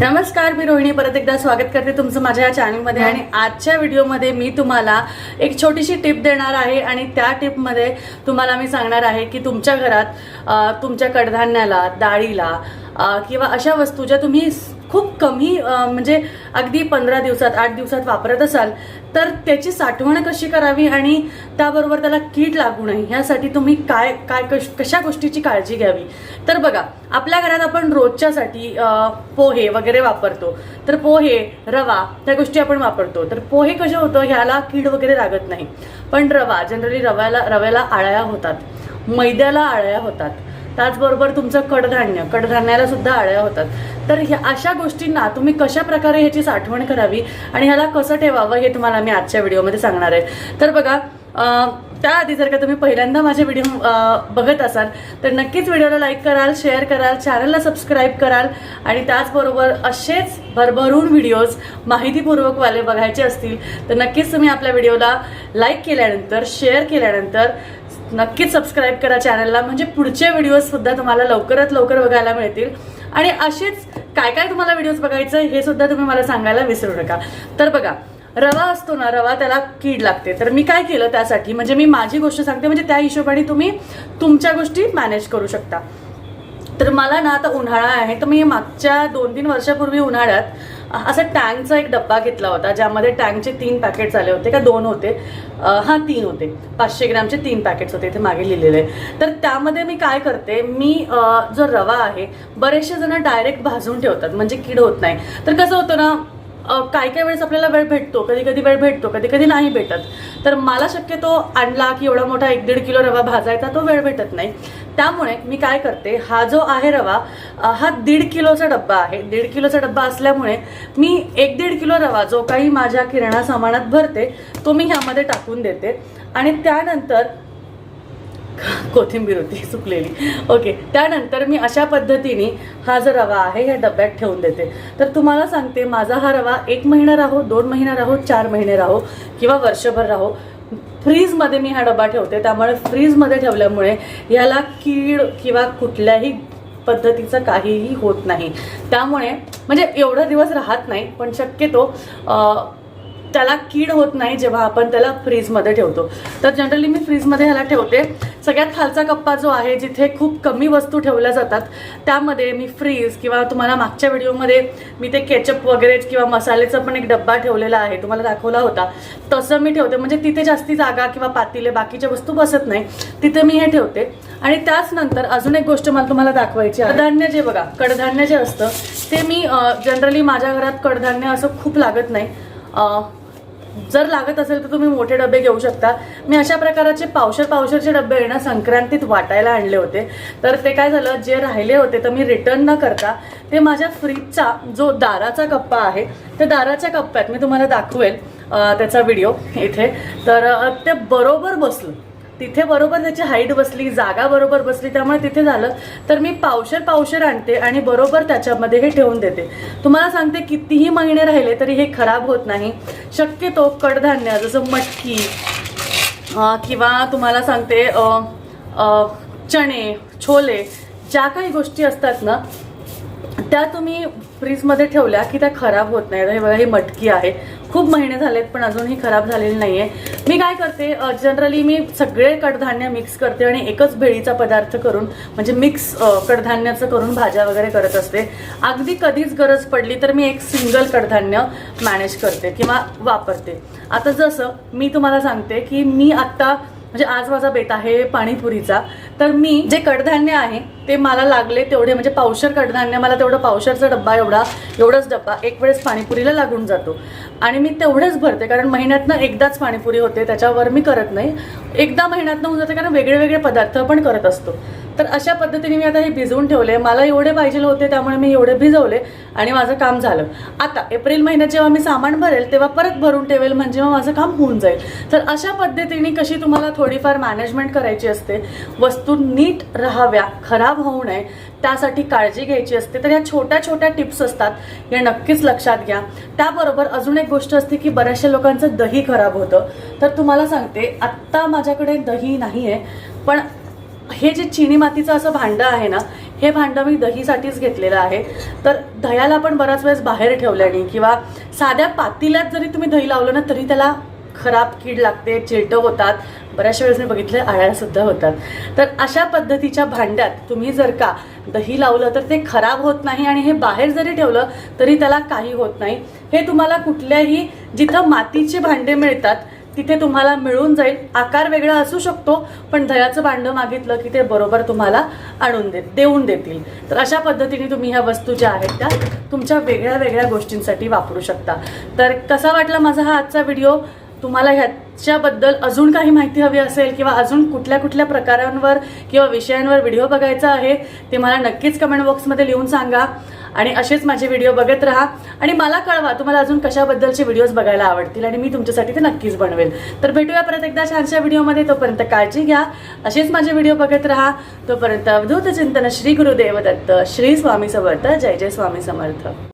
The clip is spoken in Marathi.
नमस्कार मी रोहिणी. परत एकदा स्वागत करते तुमचं माझ्या या चॅनलमध्ये आणि आजच्या व्हिडिओमध्ये मी तुम्हाला एक छोटीशी टिप देणार आहे. आणि त्या टिपमध्ये तुम्हाला मी सांगणार आहे की तुमच्या घरात तुमच्या कडधान्याला डाळीला किंवा अशा वस्तू ज्या तुम्ही खूप कमी म्हणजे अगदी पंधरा दिवसात आठ दिवसात वापरत असाल तर त्याची साठवण कशी करावी आणि त्याबरोबर त्याला कीड लागू नये ह्यासाठी तुम्ही काय काय कश कशा गोष्टीची काळजी घ्यावी? तर बघा आपल्या घरात आपण रोजच्यासाठी पोहे वगैरे वापरतो. तर पोहे रवा त्या गोष्टी आपण वापरतो. तर पोहे कसे होतं ह्याला कीड वगैरे लागत नाही. पण रवा जनरली रव्याला रव्याला आळ्या होतात. मैद्याला आळ्या होतात. त्याचबरोबर तुमचं कडधान्य कडधान्याला सुद्धा आळ्या होतात. तर ह्या अशा गोष्टींना तुम्ही कशा प्रकारे ह्याची साठवण करावी आणि ह्याला कसं ठेवावं हे तुम्हाला मी आजच्या व्हिडिओमध्ये सांगणार आहे. तर बघा त्याआधी जर का तुम्ही पहिल्यांदा माझे व्हिडिओ बघत असाल तर नक्कीच व्हिडिओला लाईक कराल शेअर कराल चॅनलला सबस्क्राईब कराल आणि त्याचबरोबर असेच भरभरून व्हिडिओज माहितीपूर्वकवाले बघायचे असतील तर नक्कीच तुम्ही आपल्या व्हिडिओला लाईक केल्यानंतर शेअर केल्यानंतर नक्कीच सबस्क्राईब करा चॅनलला म्हणजे पुढचे व्हिडिओजसुद्धा तुम्हाला लवकरात लवकर बघायला मिळतील. आणि असेच काय काय तुम्हाला व्हिडिओज बघायचं हे सुद्धा तुम्ही मला सांगायला विसरू नका. तर बघा रवा असतो ना रवा त्याला कीड लागते. तर मी काय केलं त्यासाठी? म्हणजे मी माझी गोष्ट सांगते म्हणजे त्या हिशोबाने तुम्ही तुमच्या गोष्टी मॅनेज करू शकता. तर मला ना आता उन्हाळा आहे तर मी मागच्या दोन तीन वर्षापूर्वी उन्हाळ्यात असा टँकचा एक डब्बा घेतला होता ज्यामध्ये टँकचे तीन पॅकेट्स आले होते का दोन होते? हा तीन होते. पाचशे ग्रॅमचे तीन पॅकेट्स होते इथे मागे लिहिलेले. तर त्यामध्ये मी काय करते मी जो रवा आहे बरेचसे जण डायरेक्ट भाजून ठेवतात म्हणजे कीड होत नाही. तर कसं होतं ना काय काय वेळेस आपल्याला वेळ भेटतो कधी कधी वेळ भेटतो कधी कधी नाही भेटत. तर मला शक्यतो आणला की एवढा मोठा एक दीड किलो रवा भाजायचा तो वेळ भेटत नाही. त्यामुळे मी काय करते हा जो आहे रवा हा दीड किलोचा डब्बा आहे. दीड किलोचा डब्बा असल्यामुळे मी एक दीड किलो रवा जो काही माझ्या किराणा सामानात भरते तो मी ह्यामध्ये टाकून देते. आणि त्यानंतर कोथिंबीर होती सुकलेली. ओके त्यानंतर मी अशा पद्धतीने हा जो रवा आहे ह्या डब्यात ठेवून देते. तर तुम्हाला सांगते माझा हा रवा एक महिना राहो दोन महिना राहो चार महिने राहो किंवा वर्षभर राहो फ्रीजमध्ये मी हा डबा ठेवते. त्यामुळे फ्रीजमध्ये ठेवल्यामुळे ह्याला कीड किंवा कुठल्याही पद्धतीचं काहीही होत नाही. त्यामुळे म्हणजे एवढा दिवस राहत नाही पण शक्यतो त्याला कीड होत नाही जेव्हा आपण त्याला फ्रीजमध्ये ठेवतो. तर जनरली मी फ्रीजमध्ये ह्याला ठेवते. सगळ्यात खालचा कप्पा जो आहे जिथे खूप कमी वस्तू ठेवल्या जातात त्यामध्ये मी फ्रीज किंवा तुम्हाला मागच्या व्हिडिओमध्ये मी ते केचप वगैरे किंवा मसाल्याचा पण एक डब्बा ठेवलेला आहे तुम्हाला दाखवला होता. तसं मी ठेवते. म्हणजे तिथे जास्ती जागा किंवा पातीले बाकीच्या वस्तू बसत नाही. तिथे मी हे ठेवते. आणि त्याच नंतर अजून एक गोष्ट मला तुम्हाला दाखवायची कडधान्य जे बघा कडधान्य जे असतं ते मी जनरली माझ्या घरात कडधान्य असं खूप लागत नाही. जर लागत असेल तर तुम्ही मोठे डबे घेऊ शकता. मी अशा प्रकारचे पावशर पावशरचे डबे आहे ना संक्रांतीत वाटायला आणले होते. तर ते काय झालं जे राहिले होते तर मी रिटर्न न करता ते माझ्या फ्रीजचा जो दाराचा कप्पा आहे त्या दाराच्या कप्प्यात मी तुम्हाला दाखवेल त्याचा व्हिडिओ इथे. तर ते बरोबर बसलं. तिथे बरोबर त्याची हाईट बसली जागा बरोबर बसली त्यामुळे तिथे झालं. तर मी पावशर पावशर आणते आणि बरोबर त्याच्यामध्ये हे ठेवून देते. तुम्हाला सांगते कितीही महिने राहिले तरी हे खराब होत नाही. शक्यतो कडधान्य जसं मटकी किंवा तुम्हाला सांगते चणे छोले ज्या काही गोष्टी असतात ना त्या तुम्ही फ्रीजमध्ये ठेवल्या की त्या खराब होत नाही हे बघा ही मटकी आहे. खूप महिने झालेत पण अजूनही खराब झालेली नाहीये. मी काय करते जनरली मी सगळे कडधान्य मिक्स करते आणि एकच भेळीचा पदार्थ करून म्हणजे मिक्स कडधान्याचं करून भाज्या वगैरे करत असते. अगदी कधीच गरज पडली तर मी एक सिंगल कडधान्य मॅनेज करते किंवा वापरते. आता जसं मी तुम्हाला सांगते की मी आत्ता म्हणजे आज माझा बेत आहे पाणीपुरीचा तर मी जे कडधान्य आहे ते मला लागले तेवढे म्हणजे पावशर कडधान्य मला तेवढं पावशरचा डब्बा एवढा एवढाच डब्बा एक वेळेस पाणीपुरीला लागून जातो. आणि मी तेवढेच भरते कारण महिन्यातनं एकदाच पाणीपुरी होते त्याच्यावर मी करत नाही. एकदा महिन्यातनं होऊन जाते कारण वेगळे वेगळे पदार्थ पण करत असतो. तर अशा पद्धतीने मी आता हे भिजवून ठेवले मला एवढे पाहिजे होते त्यामुळे मी एवढे भिजवले आणि माझं काम झालं. आता एप्रिल महिन्यात जेव्हा मी सामान भरेल तेव्हा परत भरून ठेवेल म्हणजे मग माझं काम होऊन जाईल. तर अशा पद्धतीने कशी तुम्हाला थोडीफार मॅनेजमेंट करायची असते वस्तू नीट राहाव्या खराब होऊ नये त्यासाठी काळजी घ्यायची असते तर या छोट्या छोट्या टिप्स असतात या नक्कीच लक्षात घ्या. त्याबरोबर अजून एक गोष्ट असते की बऱ्याचशा लोकांचं दही खराब होतं. तर तुम्हाला सांगते आत्ता माझ्याकडे दही नाही आहे पण हे जे चिनी मातीचं असं भांडं आहे ना हे भांडं मी दहीसाठीच घेतलेलं आहे. तर दह्याला पण बराच वेळेस बाहेर ठेवल्याने किंवा साध्या पातील्यात जरी तुम्ही दही लावलं ना तरी त्याला खराब कीड लागते चिलटं होतात. बऱ्याचशा वेळेस मी बघितले आळ्यासुद्धा होतात. तर अशा पद्धतीच्या भांड्यात तुम्ही जर का दही लावलं तर ते खराब होत नाही आणि हे बाहेर जरी ठेवलं तरी त्याला काही होत नाही. हे तुम्हाला कुठल्याही जिथं मातीचे भांडे मिळतात तिथे तुम्हाला मिळून जाईल. आकार वेगळा असू शकतो पण दह्याचं भांडं मागितलं की ते बरोबर तुम्हाला आणून देत देऊन देतील. तर अशा पद्धतीने तुम्ही ह्या वस्तू ज्या आहेत त्या तुमच्या वेगळ्या वेगळ्या गोष्टींसाठी वापरू शकता. तर कसा वाटला माझा हा आजचा व्हिडिओ? तुम्हाला ह्याच्याबद्दल अजून काही माहिती हवी असेल किंवा अजून कुठल्या कुठल्या प्रकारांवर किंवा विषयांवर व्हिडिओ बघायचा आहे ते मला नक्कीच कमेंट बॉक्समध्ये लिहून सांगा. आणि असेच माझे व्हिडिओ बघत राहा. आणि मला कळवा तुम्हाला अजून कशाबद्दलचे व्हिडिओज बघायला आवडतील आणि मी तुमच्यासाठी ते नक्कीच बनवेल. तर भेटूया परत एकदा छानशा व्हिडिओमध्ये तोपर्यंत काळजी घ्या. असेच माझे व्हिडिओ बघत राहा. तोपर्यंत अवधूत चिंतन श्री गुरुदेव दत्त. श्री स्वामी समर्थ. जय जय स्वामी समर्थ.